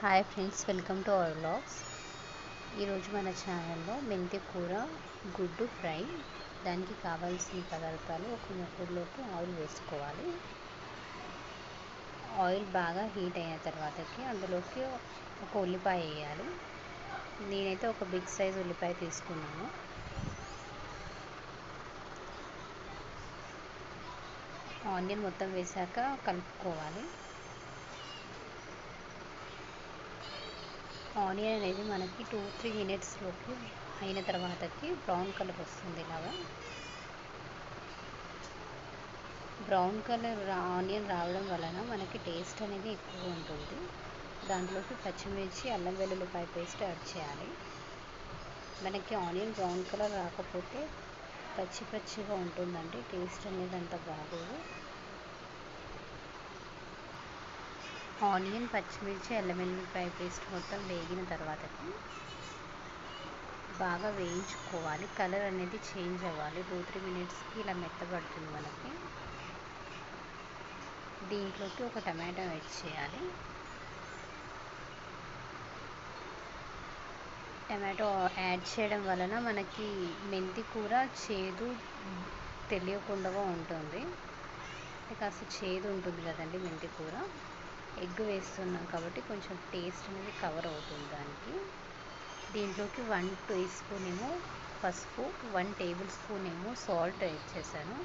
Hi friends welcome to our blogs ఈరోజు మన ఛానల్లో మెంతి కూర గుడ్డు ఫ్రై దానికి కావాల్సిన పదార్థాలు ఒక ముక్కుడులోకి ఆయిల్ వేసుకోవాలి. ఆయిల్ బాగా హీట్ అయిన తర్వాతకి అందులోకి ఒక ఉల్లిపాయ వేయాలి. నేనైతే ఒక బిగ్ సైజ్ ఉల్లిపాయ తీసుకున్నాను. ఆనియన్ మొత్తం వేసాక కలుపుకోవాలి. ఆనియన్ అనేది మనకి టూ త్రీ మినిట్స్లోకి అయిన తర్వాతకి బ్రౌన్ కలర్ వస్తుంది ఇలాగా. బ్రౌన్ కలర్ ఆనియన్ రావడం వలన మనకి టేస్ట్ అనేది ఎక్కువ ఉంటుంది. దాంట్లోకి పచ్చిమిర్చి అల్లం వెల్లుల్లిపాయ పేస్ట్ యాడ్ చేయాలి. మనకి ఆనియన్ బ్రౌన్ కలర్ రాకపోతే పచ్చి పచ్చిగా ఉంటుందండి టేస్ట్ అనేది అంత బాగోదు. ఆనియన్ పచ్చిమిర్చి ఎల్లమెల్లిపాయ పేస్ట్ మొత్తం వేగిన తర్వాతకి బాగా వేయించుకోవాలి. కలర్ అనేది చేంజ్ అవ్వాలి. టూ త్రీ మినిట్స్కి ఇలా మెత్తబడుతుంది మనకి. దీంట్లోకి ఒక టమాటో యాడ్ చేయాలి. టమాటో యాడ్ చేయడం వలన మనకి మెంతి కూర చేదు తెలియకుండా ఉంటుంది. కాస్త చేదు ఉంటుంది కదండి మెంతి కూర. ఎగ్ వేస్తున్నాం కాబట్టి కొంచెం టేస్ట్ అనేది కవర్ అవుతుంది దానికి. దీంట్లోకి వన్ టీ స్పూన్ ఏమో పసుపు వన్ టేబుల్ స్పూన్ ఏమో సాల్ట్ యాడ్ చేశాను.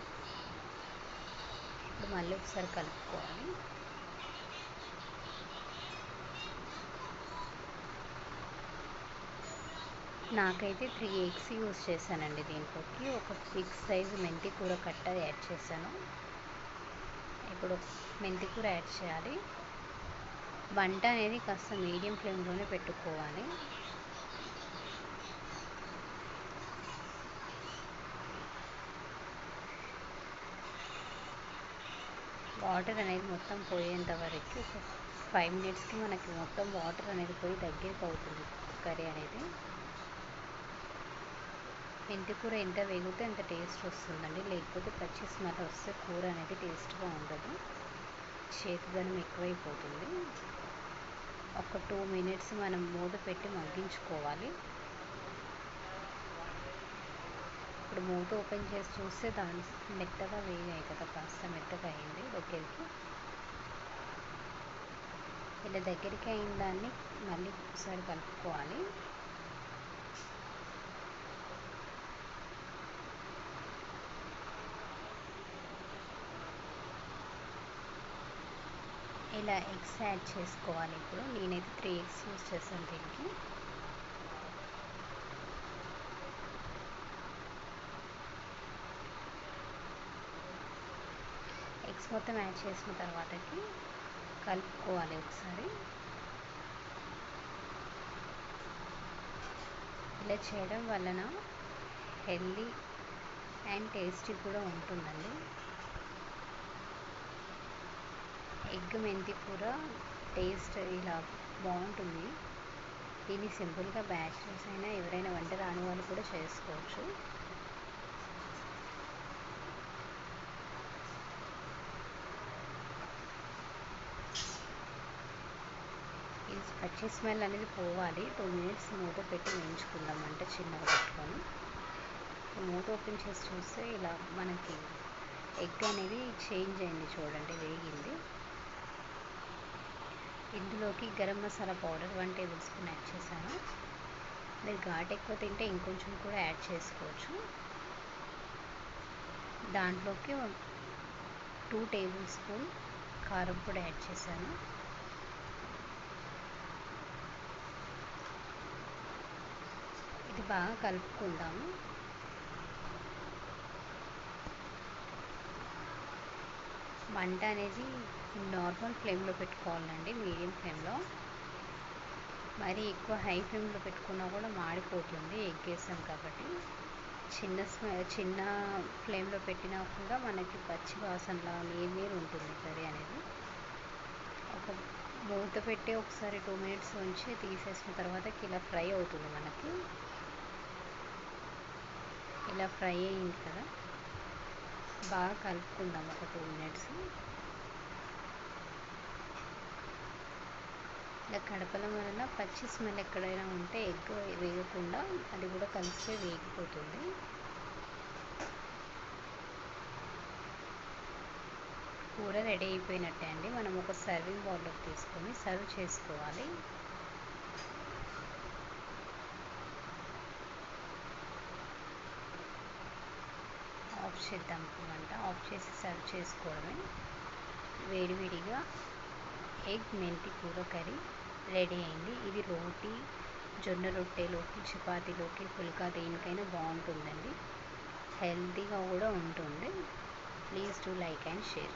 ఇప్పుడు మళ్ళీ ఒకసారి కలుపుకోవాలి. నాకైతే త్రీ ఎగ్స్ యూజ్ చేశానండి దీంట్లోకి. ఒక బిగ్ సైజు మెంతి కూర కట్ట యాడ్ చేశాను. ఇప్పుడు మెంతి కూర యాడ్ చేయాలి. వంట అనేది కాస్త మీడియం ఫ్లేమ్లోనే పెట్టుకోవాలి. వాటర్ అనేది మొత్తం పోయేంత వరకు ఫైవ్ మినిట్స్కి మనకి మొత్తం వాటర్ అనేది పోయి దగ్గరికి అవుతుంది కర్రీ అనేది. మెంతి కూర ఎంత వేగితే అంత టేస్ట్ వస్తుందండి. లేకపోతే పచ్చి స్మెల్ వస్తే కూర అనేది టేస్ట్గా ఉండదు. చేతిదనం ఎక్కువైపోతుంది. ఒక టూ మినిట్స్ మనం మూత పెట్టి మగ్గించుకోవాలి. ఇప్పుడు మూత ఓపెన్ చేసి చూస్తే దాని మెత్తగా వేగాయి కదా కాస్త మెత్తగా అయింది దగ్గరికి. ఇలా దగ్గరికి అయిన దాన్ని మళ్ళీ ఒకసారి కలుపుకోవాలి. ఇలా ఎగ్స్ యాడ్ చేసుకోవాలి ఇప్పుడు. నేనైతే త్రీ ఎగ్స్ యూస్ చేశాను దీనికి. ఎగ్స్ మొత్తం యాడ్ చేసిన తర్వాతకి కలుపుకోవాలి ఒకసారి. ఇలా చేయడం వలన హెల్దీ అండ్ టేస్టీ కూడా ఉంటుందండి. ఎగ్ మెంతి కూర టేస్ట్ ఇలా బాగుంటుంది. దీన్ని సింపుల్గా బ్యాచిలర్స్ అయినా ఎవరైనా వంట రాని వాళ్ళు కూడా చేసుకోవచ్చు. ఇది పచ్చి స్మెల్ అనేది పోవాలి. టూ మినిట్స్ మూత పెట్టి వేయించుకుందాం. అంటే చిన్నగా పెట్టుకొని. మూత ఓపెన్ చేసి చూస్తే ఇలా మనకి ఎగ్ అనేది చేంజ్ అయింది చూడండి వేగింది. ఇందులోకి garam masala powder one tablespoon add చేశాను. మీరు ఘాట్ ఎక్కువ తింటే ఇంకొంచెం కూడా యాడ్ చేసుకోవచ్చు. దాంట్లోకి టూ టేబుల్ స్పూన్ కారం పొడి యాడ్ చేశాను. ఇది బాగా కలుపుకుందాము. మంట అనేది నార్మల్ ఫ్లేమ్లో పెట్టుకోవాలండి మీడియం ఫ్లేమ్లో. మరి ఎక్కువ హై ఫ్లేమ్లో పెట్టుకున్నా కూడా మాడిపోతుంది ఎగ్ వేసాం కాబట్టి. చిన్న చిన్న ఫ్లేమ్లో పెట్టినా కూడా మనకి పచ్చి వాసనలా నీరు నీరు ఉంటుంది కర్రీ అనేది. ఒక మూత పెట్టి ఒకసారి టూ మినిట్స్ ఉంచి తీసేసిన తర్వాత ఇలా ఫ్రై అవుతుంది మనకి. ఇలా ఫ్రై అయింది కదా. బాగా కలుపుకుందాం ఒక టూ మినిట్స్. ఇలా కడపడం వలన పచ్చి స్మెల్ ఎక్కడైనా ఉంటే ఎగ్ వేయకుండా అది కూడా కలిసే వేగిపోతుంది. కూర రెడీ అయిపోయినట్టే అండి. మనం ఒక సర్వింగ్ బౌల్లోకి తీసుకొని సర్వ్ చేసుకోవాలి. ఆఫ్ చేద్దాం మంట ఆఫ్ చేసి సర్వ్ చేసుకోవడమే. వేడివేడిగా ఎగ్ మెంతి కూర కర్రీ రెడీ అయింది. ఇది రోటీ జొన్న రొట్టెలోకి చపాతీలోకి పుల్కా దేనికైనా బాగుంటుందండి. హెల్తీగా కూడా ఉంటుంది. Please to like and share.